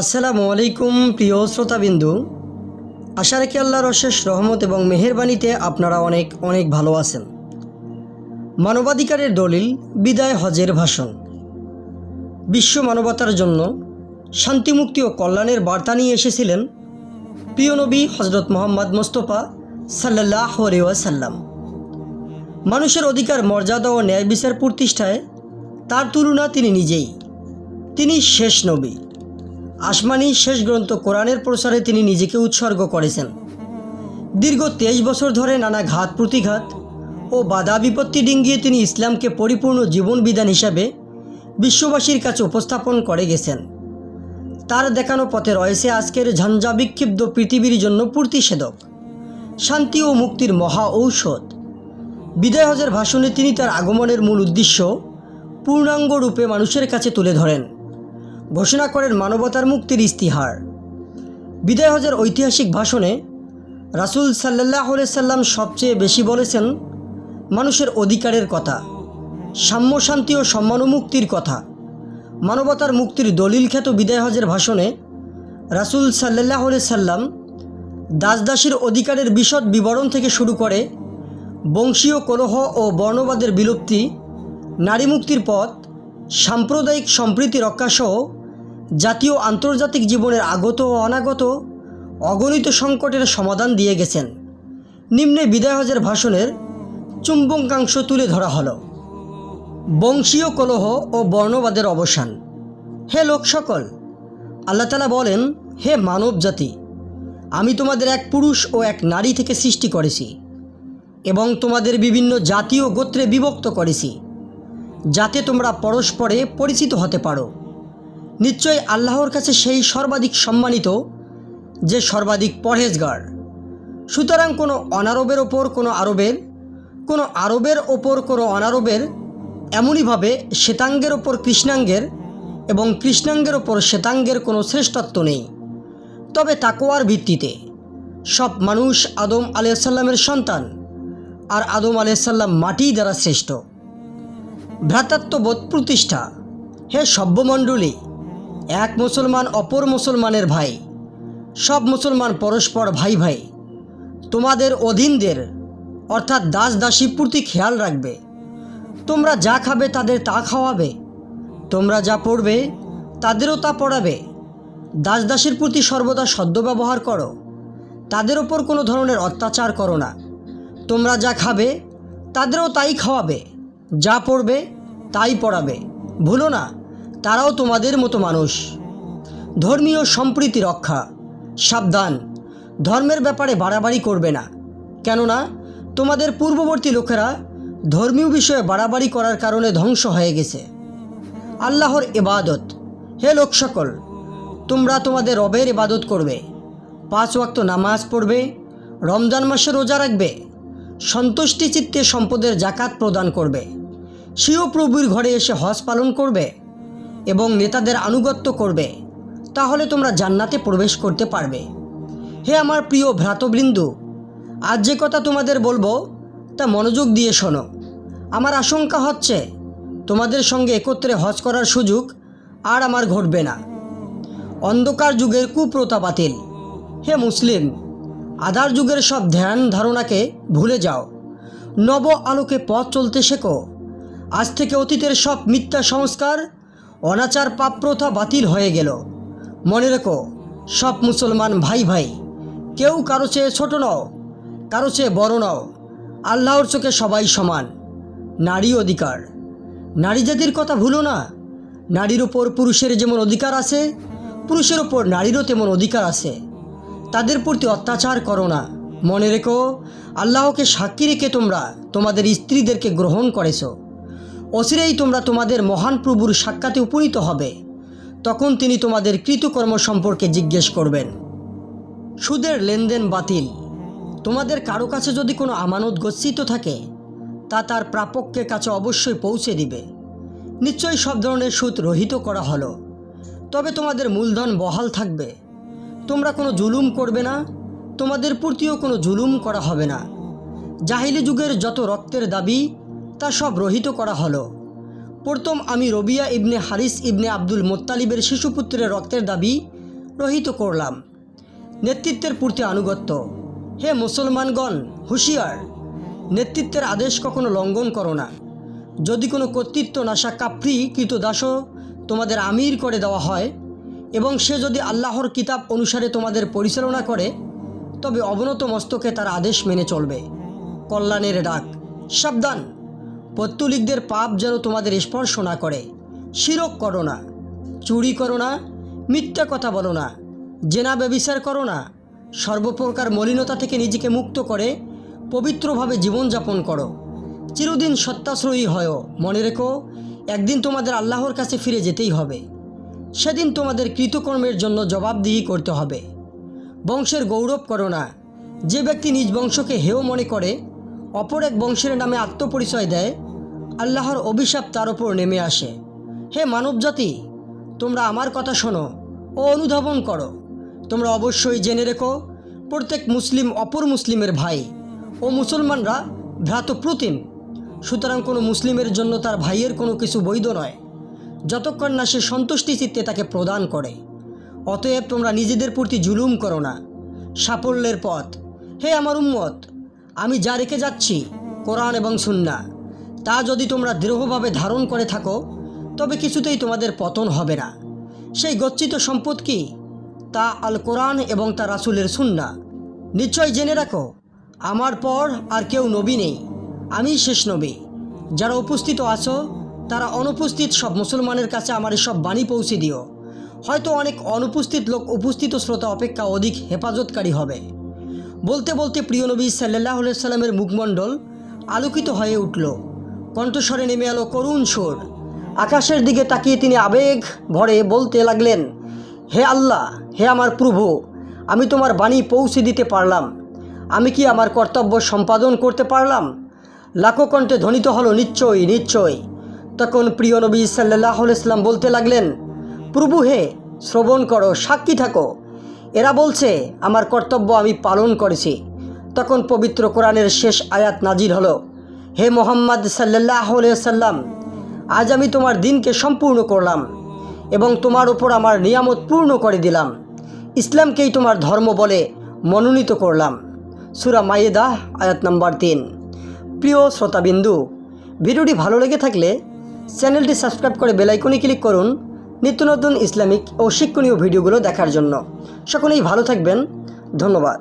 আসসালামু আলাইকুম প্রিয় শ্রোতাবিন্দু। আশা রাখি আল্লাহর অশেষ রহমত এবং মেহেরবানিতে আপনারা অনেক অনেক ভালো আছেন। মানবাধিকারের দলিল, বিদায় হজের ভাষণ। বিশ্ব মানবতার জন্য শান্তিমুক্তি ও কল্যাণের বার্তা নিয়ে এসেছিলেন প্রিয় নবী হজরত মোহাম্মদ মোস্তফা সাল্লাহ সাল্লাম মানুষের অধিকার, মর্যাদা ও ন্যায় বিচার প্রতিষ্ঠায় তার তুলনা তিনি নিজেই। তিনি শেষ নবী। আসমানি শেষ গ্রন্থ কোরআনের প্রসারে তিনি নিজেকে উৎসর্গ করেছেন। দীর্ঘ তেইশ বছর ধরে নানা ঘাত প্রতিঘাত ও বাধা বিপত্তি ডিঙ্গিয়ে তিনি ইসলামকে পরিপূর্ণ জীবন বিধান হিসাবে বিশ্ববাসীর কাছে উপস্থাপন করে গেছেন। তার দেখানো পথে রয়েছে আজকের ঝঞ্ঝা বিক্ষিপ্ত পৃথিবীর জন্য প্রতিষেধক, শান্তি ও মুক্তির মহা ঔষধ। বিদায় হজের ভাষণে তিনি তার আগমনের মূল উদ্দেশ্য পূর্ণাঙ্গ রূপে মানুষের কাছে তুলে ধরেন। ঘোষণা করেন মানবতার মুক্তির ইস্তিহার। বিদায় হজের ঐতিহাসিক ভাষণে রাসুল সাল্লাহ সাল্লাম সবচেয়ে বেশি বলেছেন, মানুষের অধিকারের কথা, সাম্য শান্তি ও সম্মান মুক্তির কথা। মানবতার মুক্তির দলিল খ্যাত বিদায় হজের ভাষণে রাসুল সাল্লাহ সাল্লাম দাসদাসীর অধিকারের বিশদ বিবরণ থেকে শুরু করে বংশীয় কলহ ও বর্ণবাদের বিলুপ্তি, নারী মুক্তির পথ, সাম্প্রদায়িক সম্প্রীতি রক্ষাসহ জাতীয় আন্তর্জাতিক জীবনের আগত ও অনাগত অগণিত সংকটের সমাধান দিয়ে গেছেন। নিম্নে বিদায় হজের ভাষণের চুম্বকাংশ তুলে ধরা হলো। বংশীয় কলহ ও বর্ণবাদের অবসান। হে লোক সকল, আল্লাহ তালা বলেন, হে মানব জাতি, আমি তোমাদের এক পুরুষ ও এক নারী থেকে সৃষ্টি করেছি এবং তোমাদের বিভিন্ন জাতীয় গোত্রে বিভক্ত করেছি, যাতে তোমরা পরস্পরে পরিচিত হতে পারো। নিশ্চয় আল্লাহর কাছে সেই সর্বাধিক সম্মানিত, যে সর্বাধিক পরহেজগার। সুতরাং কোনো অনারবের ওপর কোনো আরবের কোনো আরবের ওপর কোনো অনারবের, এমনইভাবে শ্বেতাঙ্গের ওপর কৃষ্ণাঙ্গের এবং কৃষ্ণাঙ্গের ওপর শ্বেতাঙ্গের কোনো শ্রেষ্ঠত্ব নেই। তবে তাকোয়ার ভিত্তিতে সব মানুষ আদম আলিয়াল্লামের সন্তান আর আদম আলিয়াল্লাম মাটি দ্বারা শ্রেষ্ঠ। ভ্রাতৃত্ববোধ প্রতিষ্ঠা, হে সভ্যমণ্ডলী এক মুসলমান অপর মুসলমানের ভাই। সব মুসলমান পরস্পর ভাই ভাই। তোমাদের অধীনদের, অর্থাৎ দাস দাসী প্রতি খেয়াল রাখবে। তোমরা যা খাবে তাদের তা খাওয়াবে। তোমরা যা পড়বে তাদেরও তা পড়াবে। দাস দাসীর প্রতি সর্বদা সদ্ব্যবহার করো। তাদের ওপর কোনো ধরনের অত্যাচার করো না। তোমরা যা খাবে তাদেরও তাই খাওয়াবে। যা পড়বে তাই পড়াবে। ভুলো না। তারাও তোমাদের মতো মানুষ। ধর্মীয় সম্প্রীতি রক্ষা। সাবধান। ধর্মের ব্যাপারে বাড়াবাড়ি করবে না। কেননা, তোমাদের পূর্ববর্তী লোকেরা ধর্মীয় বিষয়ে বাড়াবাড়ি করার কারণে ধ্বংস হয়ে গেছে। আল্লাহর এবাদত হে লোক সকল, তোমরা তোমাদের রবের ইবাদত করবে। পাঁচ ওয়াক্ত নামাজ পড়বে, রমজান মাসে রোজা রাখবে সন্তুষ্টি চিত্তে সম্পদের জাকাত প্রদান করবে। স্বীয় প্রভুর ঘরে এসে হজ পালন করবে এবং নেতাদের আনুগত্য করবে, তাহলে তোমরা জান্নাতে প্রবেশ করতে পারবে। হে আমার প্রিয় ভ্রাতবৃন্দ, আজ যে কথা তোমাদের বলব, তা মনোযোগ দিয়ে শোনো। আমার আশঙ্কা হচ্ছে, তোমাদের সঙ্গে একত্রে হজ করার সুযোগ আর আমার ঘটবে না। অন্ধকার যুগের কুপ্রতা বাতিল। হে মুসলিম, আধার যুগের সব ধ্যান ধারণাকে ভুলে যাও। নব আলোকে পথ চলতে শেখো। আজ থেকে অতীতের সব মিথ্যা সংস্কার অনাচার পাপ প্রথা বাতিল হয়ে গেল। মনে রেখো, সব মুসলমান ভাই ভাই, কেউ কারও চেয়ে ছোট নও, কারও চেয়ে বড় নও, আল্লাহর চোখে সবাই সমান, নারী অধিকার। নারী জাতির কথা ভুলো না, নারীর ওপর পুরুষের যেমন অধিকার আছে, পুরুষের ওপর নারীরও তেমন অধিকার আছে। তাদের প্রতি অত্যাচার করো না। মনে রেখো, আল্লাহকে সাক্ষী রেখে তোমরা তোমাদের স্ত্রীদেরকে গ্রহণ করেছ। অচিরেই তোমরা তোমাদের মহান প্রভুর সাক্ষাতে উপনীত হবে। তখন তিনি তোমাদের কৃতকর্ম সম্পর্কে জিজ্ঞেস করবেন, সুদের লেনদেন বাতিল। তোমাদের কারও কাছে যদি কোনো আমানত গচ্ছিত থাকে, তা তার প্রাপকের কাছে অবশ্যই পৌঁছে দিবে। নিশ্চয়ই সব ধরনের সুদ রহিত করা হলো। তবে তোমাদের মূলধন বহাল থাকবে। তোমরা কোনো জুলুম করবে না, তোমাদের প্রতিও কোনো জুলুম করা হবে না। জাহিলি যুগের যত রক্তের দাবি তা সব রহিত করা হলো। প্রথম আমি রবিয়া ইবনে হারিস ইবনে আব্দুল মোত্তালিবের শিশুপুত্রের রক্তের দাবি রহিত করলাম। নেতৃত্বের প্রতি আনুগত্য। হে মুসলমানগণ, হুঁশিয়ার। নেতৃত্বের আদেশ কখনো লঙ্ঘন করো না। যদি কোনো কর্তৃত্ব নাশা কাপ্রি কৃতদাস তোমাদের আমির করে দেওয়া হয় এবং সে যদি আল্লাহর কিতাব অনুসারে তোমাদের পরিচালনা করে, তবে অবনত মস্তকে তার আদেশ মেনে চলবে। কল্যাণের ডাক। সাবধান। পত্তলিকদের পাপ যেন তোমাদের স্পর্শ না করে। শিরক করো না, চুরি করো না, মিথ্যা কথা বলো না, জেনা ব্যবিচার করো না, সর্বপ্রকার মলিনতা থেকে নিজেকে মুক্ত করে, পবিত্রভাবে জীবনযাপন করো। চিরদিন সত্যাশ্রয়ী হয়, মনে রেখো, একদিন তোমাদের আল্লাহর কাছে ফিরে যেতেই হবে। সেদিন তোমাদের কৃতকর্মের জন্য জবাবদিহি করতে হবে। বংশের গৌরব করো না, যে ব্যক্তি নিজ বংশকে হেয় মনে করে, অপর এক বংশের নামে আত্মপরিচয় দেয় আল্লাহর অভিশাপ তার ওপর নেমে আসে। হে মানবজাতি, তোমরা আমার কথা শোনো ও অনুধাবন করো। তোমরা অবশ্যই জেনে রেখো, প্রত্যেক মুসলিম অপর মুসলিমের ভাই ও মুসলমানরা ভ্রাতপ্রতিম সুতরাং কোনো মুসলিমের জন্য তার ভাইয়ের কোনো কিছু বৈধ নয়। যতক্ষণ না সে সন্তুষ্টি চিত্তে তাকে প্রদান করে। অতএব তোমরা নিজেদের প্রতি জুলুম করো না। সাফল্যের পথ। হে আমার উম্মত, আমি যা রেখে যাচ্ছি, কোরআন এবং সুন্না তা যদি তোমরা দৃঢ়ভাবে ধারণ করে থাকো, তবে কিছুতেই তোমাদের পতন হবে না। সেই গচ্ছিত সম্পদ কি? তা আল কোরআন এবং তা রাসুলের সুন্না নিশ্চয় জেনে রাখো, আমার পর আর কেউ নবী নেই, আমি শেষ নবী। যারা উপস্থিত আছো, তারা অনুপস্থিত সব মুসলমানের কাছে আমার সব বাণী পৌঁছে দিও। হয়তো অনেক অনুপস্থিত লোক উপস্থিত শ্রোতা অপেক্ষা অধিক হেফাজতকারী হবে। বলতে বলতে প্রিয় নবী সাল্লাহ সাল্লামের মুখমণ্ডল আলোকিত হয়ে উঠল। কণ্ঠস্বরে নেমে এলো করুণ সুর। আকাশের দিকে তাকিয়ে তিনি আবেগ ভরে বলতে লাগলেন, হে আল্লাহ, হে আমার প্রভু, আমি তোমার বাণী পৌঁছে দিতে পারলাম। আমি কি আমার কর্তব্য সম্পাদন করতে পারলাম? লাখো কণ্ঠে ধ্বনিত হলো নিশ্চয়ই নিশ্চয়ই তখন প্রিয় নবী সাল্লাহ ইসলাম বলতে লাগলেন, প্রভু হে, শ্রবণ করো, সাক্ষী থাকো। এরা বলছে, আমার কর্তব্য আমি পালন করেছি। তখন পবিত্র কোরআনের শেষ আয়াত নাজির হলো। হে মোহাম্মদ সাল্লাহ সাল্লাম আজ আমি তোমার দিনকে সম্পূর্ণ করলাম এবং তোমার উপর আমার নিয়ামত পূর্ণ করে দিলাম। ইসলামকেই তোমার ধর্ম বলে মনোনীত করলাম। সুরা মাইয়েদা, আয়াত নাম্বার তিন। প্রিয় শ্রোতাবিন্দু, ভিডিওটি ভালো লেগে থাকলে চ্যানেলটি সাবস্ক্রাইব করে বেলাইকনে ক্লিক করুন নিত্য নতুন ইসলামিক ও শিক্ষণীয় ভিডিওগুলো দেখার জন্য। সকলেই ভালো থাকবেন। ধন্যবাদ।